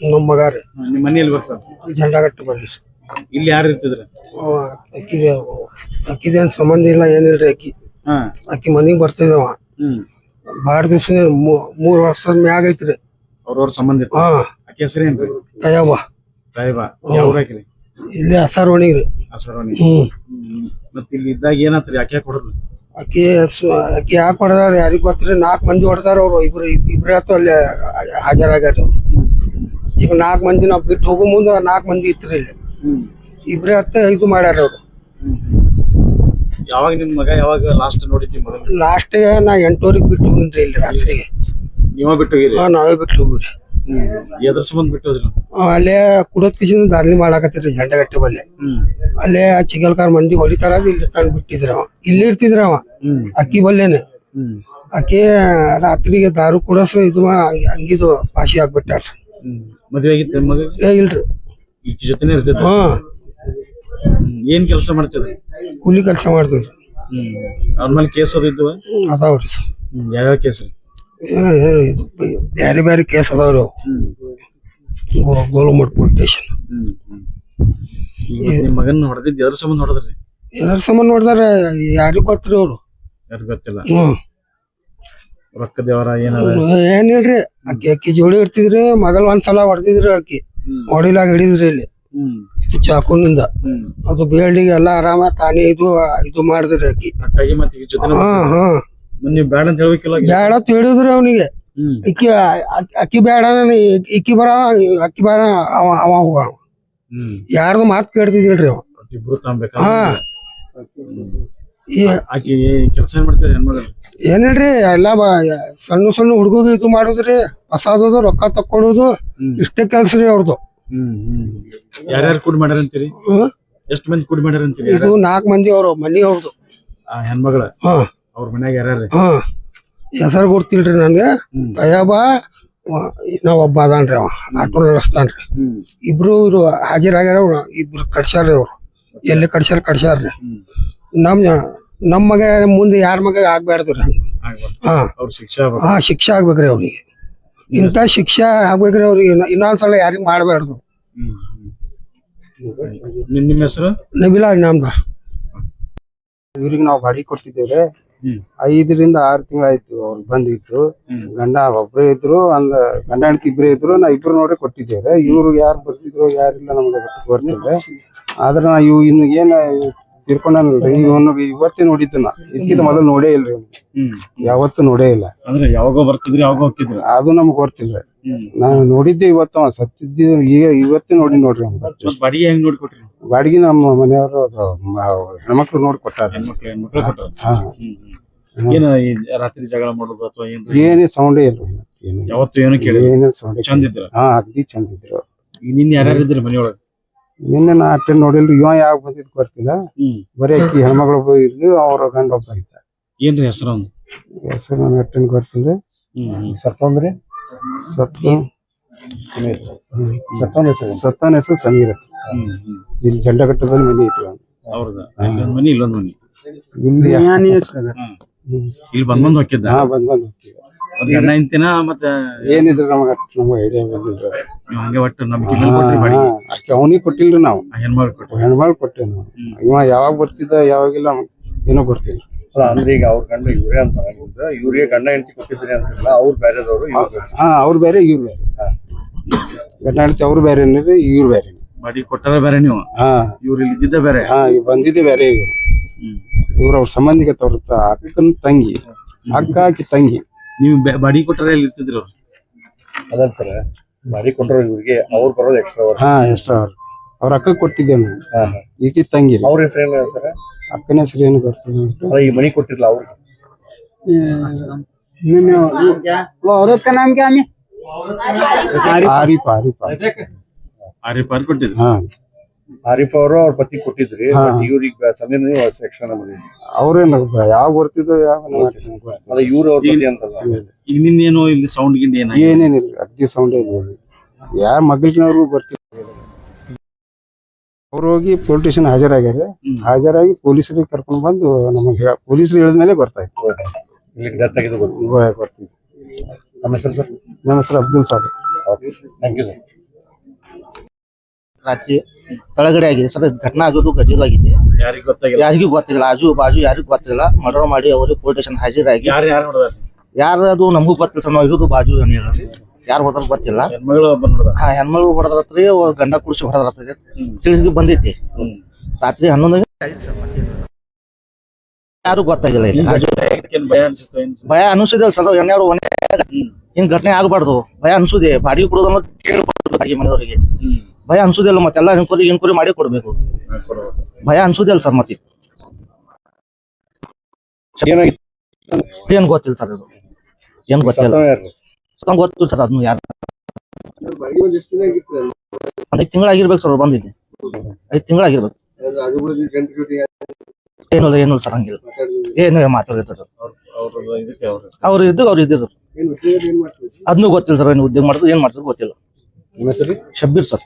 ನಮ್ಮ ಮಗ ರೀ ನಿಮ್ಮ ಮನೆಯಲ್ಲಿ ಬರ್ತಾರ? ಜಂಡಾಗಟ್ಟು ಬರ್ರಿ ಇಲ್ಲಿ ಯಾರು ಇರ್ತಿದ್ರ? ಅವ ಅಕ್ಕಿಗೆ ಅಕ್ಕಿದೇನ್ ಸಂಬಂಧ ಇಲ್ಲ ಏನಿಲ್ರಿ ಅಕ್ಕಿ. ಹಾ. ಅಕ್ಕಿ ಮನಿಗ್ ಬರ್ತಿದ್ದವ ಹ್ಮ್. ಬಾಳ ದಿವ್ಸ ಮೂರ್ ವರ್ಷದ ಮ್ಯಾಗ ಐತ್ರಿ. ಅವ್ರವ್ರ ಸಂಬಂಧ ಅಕ್ಕಿ ಹಾ. ಆಕೆ ಹೆಸರೇನ್ರಿ ತಯವ್ವ. ಸಾಹೇಬ ಯಾವ ರೀ ಇಲ್ಲೇ ಹಸಾರ್ ಒಣಗ್ರಿ ಅಸರವನಿ ಹ್ಮ್. ಮತ್ ಇಲ್ಲಿ ಇದ್ದಾಗ ಏನಾತ್ರಿ? ಆಕೆ ಕೊಡೋದು ಅಕ್ಕಿ ಸು- ಅಕ್ಕಿ ಯಾಕೆ ಹೊಡೆದಾರ ಯಾರಿಗ್ ಗೊತ್ತ್ರಿ? ನಾಲ್ಕ್ ಮಂದಿ ಹೊಡೆದಾರ ಅವ್ರು. ಇಬ್ರು ಇಬ್ರೇ ಆತು ಅಲ್ಲಿ ಹಾಜರಾಗ್ಯಾರ. ಈಗ ನಾಲ್ಕು ಮಂದಿ ನಾವ್ ಬಿಟ್ಟು ಹೋಗೋ ಮುಂದ ನಾಲ್ಕು ಮಂದಿ ಇತ್ತು ಇಲ್ಲಿ. ಹ್ಮ್. ಇಬ್ರೇ ಹತ್ತ ಇದು ಮಾಡ್ಯಾರ ಅವ್ರು. ಯಾವಾಗ ನಿಮ್ ಮಗ ಯಾವಾಗ ಲಾಸ್ಟ್ ನೋಡಿದ್ವಿ ಮೊದಲು ಲಾಸ್ಟ್ ನಾ ಎಂಟೂವರೆಗೆ ಬಿಟ್ಟು ಹೋಗಿನ್ರಿ ಇಲ್ಲಿ ರಾತ್ರಿಗೆ ನೀವ ಬಿಟ್ಟು ಹೋಗಿ ಹಾ ನಾವೇ ಬಿಟ್ಟು ಹೋಗ್ರಿ ಎದ್ರ ಸಂಬಂಧ ಬಿಟ್ಟು ಹೋದ್ರಿ ಅಲ್ಲೇ ಕುಡೋದ್ ಕಿಶಿನ ದಾರ್ಲಿ ಮಾಡಾಕತ್ತಿರಿ ಜಂಡಗಟ್ಟೆ ಬಲ್ಲೆ. ಹ್ಮ್. ಅಲ್ಲೇ ಆ ಚಿಗಲ್ಕಾರ್ ಮಂದಿ ಹೊಡಿತಾರ ಅದ್ ಇಲ್ಲಿ ತಂದು ಬಿಟ್ಟಿದ್ರ ಅವ. ಇಲ್ಲಿ ಇರ್ತಿದ್ರ ಅವ. ಹ್ಮ್. ಅಕ್ಕಿ ಬಲ್ಲೇನೆ. ಹ್ಮ್. ಅಕ್ಕಿ ರಾತ್ರಿಗೆ ದಾರು ಕುಡಸ ಇದು ಮಾ- ಅಂಗಿದು ಪಾಶಿ ಆಗ್ಬಿಟ್ಟಾರ. ಹ್ಮ್. ಮದ್ವೆ ಆಗಿತ್ತು ನಿಮ್ ಮಗ? ಏ ಇಲ್ರಿ. ಈಕಿ ಜೊತೆನೆ ಇರ್ತೈತಿ ಹಾ. ಏನ್ ಕೆಲಸ ಮಾಡ್ತಿದ್ರಿ ಕೂಲಿ ಕೆಲಸ ಮಾಡ್ತಿದ್ರಿ ಹ್ಮ್ ಅವ್ರ ಮೇಲೆ ಕೇಸ್ ಅದಿದ್ವು ಅದಾವ್ರಿ ಸರ್. ಹ್ಮ್ ಯಾವ್ಯಾವ ಕೇಸ್? ರೀ ಏನ ಏ ಇದು ಬ್ಯಾರೆ ಬ್ಯಾರೆ ಕೇಸ್ ಅದಾವ್ರಿ ಅವು. ಹ್ಮ್. ಗೋ- ಪೊಲೀಸ್ ಸ್ಟೇಷನ್ ಹ್ಮ್ ಹ್ಮ್. ಈಗ ಮತ್ತ್ ನಿಮ್ ಮಗನ್ ಹೊಡೆದಿದ್ದು ಎದ್ರ ಸಂಬಂಧ ಹೊಡೆದ್ರಿ? ಏನಾರ ಸಂಬಂಧ ನೋಡ್ದಾರ ಯಾರಿಗೂ ಗೊತ್ತ್ರಿ ಅವ್ರು? ಯಾರು ಗೊತ್ತಿಲ್ಲ? ಹ್ಮ್. ರೊಕ್ಕ ದೇವರ ಏನಾರ? ಏನ್ ಹೇಳ್ರಿ ಅಕ್ಕಿ ಅಕ್ಕಿ ಜೋಡಿ ಇಡ್ತಿದ್ರಿ ಮೊದಲ್ ಒಂದ್ಸಲ ಹೊಡೆದಿದ್ರಿ ಅಕ್ಕಿ ಹೊಡಿಲಾಗ ಹಿಡಿದ್ರಿ ಇಲ್ಲಿ. ಚಾಕುನಿಂದ. ಅದು ಬೇಲ್ಡಿಗೆ ಎಲ್ಲಾ ಆರಾಮ ತಾನೇ ಇದು ಇದು ಮಾಡಿದ್ರಿ ಅಕ್ಕಿ ಅಟ್ಟಾಗಿ ಮತ್ತೆ ಜೊತೆ ಹಾ ಹಾ. ನೀವು ಬ್ಯಾಡ ಅಂತ ಹೇಳ್ಬೇಕಿಲ್ಲ ಬೇಡ ಅಂತ ಹೇಳಿದ್ರಿ ಅವನಿಗೆ. ಹ್ಮ್. ಇಕ್ಕಿ ಅಕ್- ಅಕ್ಕಿ ಬೇಡ ಇಕ್ಕಿ ಬರ ಅಕ್ಕಿ ಬೇಡ ಅವ ಅವ ಹೋಗ. ಯಾರ್ದು ಮಾತು ಕೇಳ್ತಿದ್ದಿಲ್ರಿ ಅವ. ಇಬ್ರು ತಾಂಬೇಕಾ. ಹಾ. ಅಕ್ಕಿ ಆಕಿ ಕೆಲಸ ಏನ್ ಮಾಡ್ತಾರೆ ಹೆಣ್ಮಗಳು? ಏನಿಲ್ರಿ ಎಲ್ಲ ಬ ಸಣ್ಣ ಸಣ್ಣ ಹುಡುಗಗೆ ಇದು ಮಾಡುದ್ರಿ ಹೊಸಾದದು ರೊಕ್ಕ ತಕ್ಕೊಡೋದು ಇಷ್ಟೇ ಕೆಲ್ಸ ರೀ ಅವ್ರದ್ದು ಯಾರ್ಯಾರು ಕೂಡಿ ಮಾಡ್ಯಾರ ಅಂತೀರಿ. ಎಷ್ಟ್ ಮಂದಿ ಕೂಡಿ ಮಾಡ್ಯಾರ ಅಂತೀರಿ ಇದು ನಾಲ್ಕ್ ಮಂದಿ ಅವ್ರು ಮನಿ ಅವ್ರದ್ದು ಆ ಹೆಣ್ಮಗಳ? ಅವ್ರ ಮನ್ಯಾಗ ಯಾರ್ಯಾರ ಹಾ. ಹೆಸರು ಗೊತ್ತಿಲ್ರಿ ನನ್ಗೆ. ತಯಾಬ ನಾವ್ ಒಬ್ಬ ಅದಾನ್ರಿ ಅವ ಆಟೋ ನಡೆಸ್ತಾನ್ರಿ ಇಬ್ರು ಇವ್ರು ಹಾಜರಾಗ್ಯಾರ ಇಬ್ರು ಕಡ್ಸ್ಯಾರ್ರಿ ಅವ್ರು. ಎಲ್ಲಿ ಕಡ್ಸ್ಯಾರ ಕಡ್ಸ್ಯಾರ್ರಿ ನಮ್ ನಮ್ ಮಗ ಮುಂದೆ ಯಾರ ಮಗ ಆಗ್ಬಾರ್ದು. ಹಾ. ಅವ್ರ ಶಿಕ್ಷೆ ಆಗ್ಬೇಕು. ಹಾ ಶಿಕ್ಷೆ ಆಗ್ಬೇಕ್ರಿ ಅವ್ರಿಗೆ. ಇಂಥ ಶಿಕ್ಷೆ ಆಗ್ಬೇಕ್ರಿ ಅವ್ರಿಗೆ. ಇನ್ನ- ಇನ್ನೊಂದ್ಸಲ ಯಾರಿಗ್ ಮಾಡಬಾರ್ದು. ನಿಮ್ಮ ಹೆಸರು? ನಬಿಲಾ ನಮ್ದ ಇವ್ರಿಗೆ ನಾವು ಬಾಡಿಗೆ ಕೊಟ್ಟಿದ್ದೇವೆ. ಐದರಿಂದ ಆರು ತಿಂಗಳಾಯ್ತು ಅವ್ರು ಬಂದಿದ್ರು. ಗಂಡ ಒಬ್ರೇ ಇದ್ರು ಅಂದ ಗಂಡ ಹೆಂಡತಿ ಇಬ್ರೇ ಇದ್ರು ನಾ ಇಬ್ರು ನೋಡಿ ಕೊಟ್ಟಿದ್ದೇವೆ. ಇವ್ರು ಯಾರು ಬರ್ತಿದ್ರು ಯಾರಿಲ್ಲ ನಮ್ಗೆ ಗೊತ್ತಿಲ್ಲ. ಆದ್ರೆ ನಾ ಇವ್ ಇನ್ನು ಏನ್ ತೀರ್ಕೊಂಡಲ್ರಿ ಇವನು ಇವತ್ತೇ ನೋಡಿದ್ದು ನಾ ಇದಕ್ಕಿಂತ ಮೊದಲು ನೋಡೇ ಇಲ್ರಿ ಯಾವತ್ತು ಯಾವತ್ತೂ ನೋಡೇ ಇಲ್ಲ. ಅಂದ್ರೆ ಯಾವಾಗೋ ಬರ್ತಿದ್ರಿ ಯಾವಾಗೋ ಹೋಗ್ತಿದ್ರಿ? ಅದು ನಮ್ಗೆ ಗೊತ್ತಿಲ್ರಿ ನಾನು ನೋಡಿದ್ದೆ ಇವತ್ತ ಅವ ಸತ್ತಿದ್ದ ಈಗ ಇವತ್ತೇ ನೋಡಿ ನೋಡ್ರಿ ಅವ್ನು. ಬಾಡಿಗೆ ಹೆಂಗ್ ನೋಡ್ಕೊಟ್ರಿ? ಬಾಡಿಗೆ ನಮ್ಮ ಮನೆಯವರು ಅದು ಮ- ಹೆಣ್ಮಕ್ಳು ನೋಡಿ ಕೊಟ್ಟಾರ. ಹೆಣ್ಮಕ್ಳು ಹೆಣ್ಮಕ್ಳು ಕೊಟ್ಟಾರ ಹಾ. ಏನ ಈ ರಾತ್ರಿ ಜಗಳ ಮಾಡೋದು ಅಥವಾ ಏನ್ರಿ? ಏನೇ ಸೌಂಡೇ ಇಲ್ರಿ. ಯಾವತ್ತು ಏನು ಕೇಳಿ ಏನೇ ಸೌಂಡ್ ಚಂದ ಇದ್ರ? ಹಾ ಅಗ್ದಿ ಚಂದ ಇದ್ರು. ಈಗ ನಿನ್ ಮನೆಯೊಳಗ? ನಿನ್ನೆ ನಾ ಅಟ್ಟೆ ನೋಡಿಲ್ರಿ ಇವ ಯಾವ ಬಂದಿದ್ ಗೊತ್ತಿಲ್ಲ. ಬರೀ ಅಕ್ಕಿ ಹೆಣ್ಮಗಳು ಒಬ್ಬ ಇದ್ಲು ಅವ್ರ ಗಂಡ ಒಬ್ಬ ಐತ ಏನ್ರಿ ಹೆಸರು ಅವ್ನು ಹೆಸರು ನಾನು ಅಟ್ಟೆನ್ ಗೊತ್ತಿಲ್ರಿ. ಸತ್ತಂದ್ರಿ ಸತ್ತು. ಸತ್ತನ ಹೆಸರು ಸಮೀರ್ ಅಂತ. ಹ್ಮ್ ಹ್ಮ್. ಇಲ್ಲಿ ಜಂಡಗಟ್ಟದಲ್ಲಿ ಮನೆ ಐತಿ ಅವ್ನು. ಅವ್ರದ ಇಲ್ಲೊಂದ್ ಮನಿ ಇಲ್ಲೊಂದ್ ಮನಿ. ಇಲ್ಲಿ ಬಂದ್ ಬಂದ್ ಹೋಗಿದ್ದ ಹಾ ಬಂದ್ ಬಂದ್ ಹೋಗ್ತೀವಿ. ಗಂಡ ಇಂತಿನ ಮತ್ತ ಏನಿದ್ರು ನಮಗ ನಮ್ಗೆ ಐಡಿಯಾ ಬಂದಿಲ್ಲ ನೀವ್ ಹಂಗೆ ಒಟ್ಟು ನಂಬಿಕೆ ಮೇಲೆ ಕೊಟ್ರಿ ಬಾಡಿಗೆ ಅವನಿಗೆ ಕೊಟ್ಟಿಲ್ರಿ ನಾವು. ಹೆಣ್ಮಾಳ್ ಹೆಣ್ಮಗಳು ಕೊಟ್ರಿ. ಹೆಣ್ಮಗಳು ಕೊಟ್ಟೆ ನಾವು. ಇವ ಯಾವಾಗ ಬರ್ತಿದ್ದ ಯಾವಾಗಿಲ್ಲ ಏನೋ ಗೊತ್ತಿಲ್ಲ. ಅಂದ್ರೆ ಈಗ ಅವ್ರ ಗಂಡ ಇವ್ರೇ ಅಂತ ಇವ್ರಿಗೆ ಗಂಡ ಹೆಂಡತಿ ಕೊಟ್ಟಿದ್ರಿ ಅಂತಿಲ್ಲ ಅವ್ರು ಬೇರೆದವ್ರು ಇವ್ರು ಬೇರೆ. ಹಾ ಅವ್ರು ಬೇರೆ ಇವ್ರು ಬೇರೆ. ಗಂಡ ಹೆಂಡತಿ ಅವ್ರು ಬೇರೆ ಇವ್ರು ಬೇರೆ. ಬಾಡಿಗೆ ಕೊಟ್ಟಾರ ಬೇರೆ ನೀವು? ಹಾ. ಇವ್ರು ಇಲ್ಲಿ ಇದ್ದಿದ್ದ ಬೇರೆ? ಹಾ ಇವ್ ಬಂದಿದ್ದೆ ಬೇರೆ ಇವ್ರು. ಇವ್ರ ಅವ್ರ ಸಂಬಂಧಿಕ ತವ್ರ ಅಕ್ಕನ ತಂಗಿ. ಅಕ್ಕ ಆಕಿ ತಂಗಿ. ನೀವು ಬಾಡಿ ಕೊಟ್ಟರೆ ಅಲ್ಲಿ ಇರ್ತಿದ್ರು? ಅವ್ರು ಅದಲ್ಲ ಸರ್ ಬಾಡಿ ಕೊಟ್ಟರು ಇವ್ರಿಗೆ ಅವ್ರು ಬರೋದು ಎಕ್ಸ್ಟ್ರಾ ಅವರ್ ಹಾ ಎಕ್ಸ್ಟ್ರಾ ಅವ್ರು ಅವ್ರ ಅಕ್ಕ ಕೊಟ್ಟಿದ್ದೆ ನಾವು ಈಕಿ ತಂಗಿ ಅವ್ರ ಹೆಸರು ಏನು ಸರ್? ಅಕ್ಕನ ಹೆಸರು ಏನು ಬರ್ತದೆ ಅಂತ. ಈ ಮನಿ ಕೊಟ್ಟಿರ್ಲ ಅವ್ರಿಗೆ. ಆರಿಫ್ ಆರಿಫ್ ಆರಿ ಪಾರಿ ಕೊಟ್ಟಿದ್ರು. ಹಾ. ಆರಿಫ್ ಅವರು ಅವ್ರ ಪತಿ ಕೊಟ್ಟಿದ್ರಿ ಹಾ. ಇವ್ರಿಗೆ ಸಮೀರ್ ಎಕ್ಸ್ಟ್ರಾ ಮನಿ ಅವ್ರೇನ ಯಾವ ಬರ್ತಿದ್ದೋ ಯಾವ ಅದ ಇವ್ರು ಅವ್ರ ಪತಿ ಅಂತಲ್ಲ. ಈಗ ನಿನ್ನೇನು ಇಲ್ಲಿ ಸೌಂಡ್ ಗಿಂಡ್ ಏನ ಏನೇನಿಲ್ಲ ಅಜ್ಜಿ ಸೌಂಡ್ ಏನಿಲ್ಲ. ಯಾರ ಮಗಳಿನವ್ರು ಬರ್ತಿದ್ರು ಅವ್ರು ಹೋಗಿ ಪೊಲೀಸ್ ಸ್ಟೇಷನ್ ಹಾಜರಾಗ್ಯಾರ. ಹಾಜರಾಗಿ ಪೊಲೀಸರಿಗೆ ಕರ್ಕೊಂಡು ಬಂದು ನಮಗೆ ಪೊಲೀಸರು ಹೇಳಿದ್ಮೇಲೆ ಬರ್ತಾ ಇತ್ತು ಇಲ್ಲಿ ಡೆತ್ ಆಗಿದ್ದು ಗೊತ್ತು ಬರ್ತೀವಿ ನಮ್ಮ ಹೆಸರು ಸರ್? ನನ್ನ ಹೆಸರು Abdul Saab thank you sir ರಾತ್ರಿ ತಳಗಡೆ ಆಗಿದೆ. ಸರ್ ಘಟನೆ ಆಗೋದು ಗಡಿಯಲಾಗಿದೆ ಯಾರಿಗೂ ಗೊತ್ತಾಗಿಲ್ಲ? ಯಾರಿಗೂ ಗೊತ್ತಿಲ್ಲ. ಆಜು ಬಾಜು ಯಾರಿಗೂ ಗೊತ್ತಿಲ್ಲ. ಮರ್ಡರ್ ಮಾಡಿ ಅವರು ಪೊಲೀಸ್ ಸ್ಟೇಷನ್ ಹಾಜರಾಗಿ. ಯಾರು ಯಾರು ನೋಡಿದಾರ ಯಾರು ಅದು ನಮಗೂ ಗೊತ್ತಿಲ್ಲ ಸರ್. ನಾವು ಇರೋದು ಬಾಜು ಏನಿಲ್ಲ ಯಾರು ಹೊಡೆದ್ರ ಗೊತ್ತಿಲ್ಲ. ಹೆಣ್ಮಗಳು ಒಬ್ಬ ನೋಡಿದಾರ ಹಾ ಹೆಣ್ಮಗಳು ಹೊಡೆದ್ರತ್ರಿ ಗಂಡ ಕುಡಿಸಿ ಹೊಡೆದ್ರತ್ರಿ ತಿಳಿಸಿ ಬಂದೈತಿ ರಾತ್ರಿ ಹನ್ನೊಂದು ಯಾರು ಗೊತ್ತಾಗಿಲ್ಲ ಇಲ್ಲಿ. ಆಜು ಇದಕ್ಕೇನ್ ಭಯ ಅನ್ಸುತ್ತೆ ಏನ್ ಭಯ ಅನಿಸಿದೆ ಸರ್. ಎಣ್ಣೆಯವರು ಒಣೆ ಹಿಂಗ್ ಘಟನೆ ಆಗ್ಬಾರ್ದು. ಭಯ ಅನ್ಸುದೆ. ಬಾಡಿಗೆ ಕೊಡೋದನ್ನ ಕೇಳ್ಬಾರ್ದು ಬಾಡಿಗೆ ಮನೆಯವರಿಗೆ. ಹ್ಮ್. ಭಯ ಅನ್ಸುದಿಲ್ಲ ಮತ್ತೆಲ್ಲ ಇನ್ಕ್ವರಿ ಇನ್ಕ್ವರಿ ಮಾಡಿ ಕೊಡ್ಬೇಕು. ಭಯ ಅನ್ಸುದಿಲ್ಲ ಸರ್ ಮತ್ತೆ ಏನ್ ಗೊತ್ತಿಲ್ಲ ಸರ್ ಅದು. ಏನ್ ಗೊತ್ತಿಲ್ಲ. ನಂಗೆ ಗೊತ್ತಿಲ್ಲ ಸರ್ ಅದನ್ನು ಯಾರು. ಐದು ತಿಂಗಳಾಗಿರ್ಬೇಕು ಸರ್ ಬಂದಿದ್ದೆ. ಐದು ತಿಂಗಳಾಗಿರ್ಬೇಕು ಏನಿಲ್ಲ ಏನಿಲ್ಲ ಸರ್ ಹಂಗಿಲ್ಲ. ಏನು ಮಾತಾಡಿದ್ರು ಅವ್ರು ಇದಕ್ಕೆ ಅವ್ರು. ಅವ್ರು ಇದ್ದು ಅವ್ರು ಇದ್ದಿದ್ರು ಅದನ್ನು ಗೊತ್ತಿಲ್ಲ ಸರ್ ಏನು ಉದ್ಯೋಗ ಮಾಡಿದ್ರು ಏನ್ ಮಾಡಿದ್ರು ಗೊತ್ತಿಲ್ಲ. ನಿಮ್ಮ ಹೆಸರು ಶಬ್ಬೀರ್ ಸರ್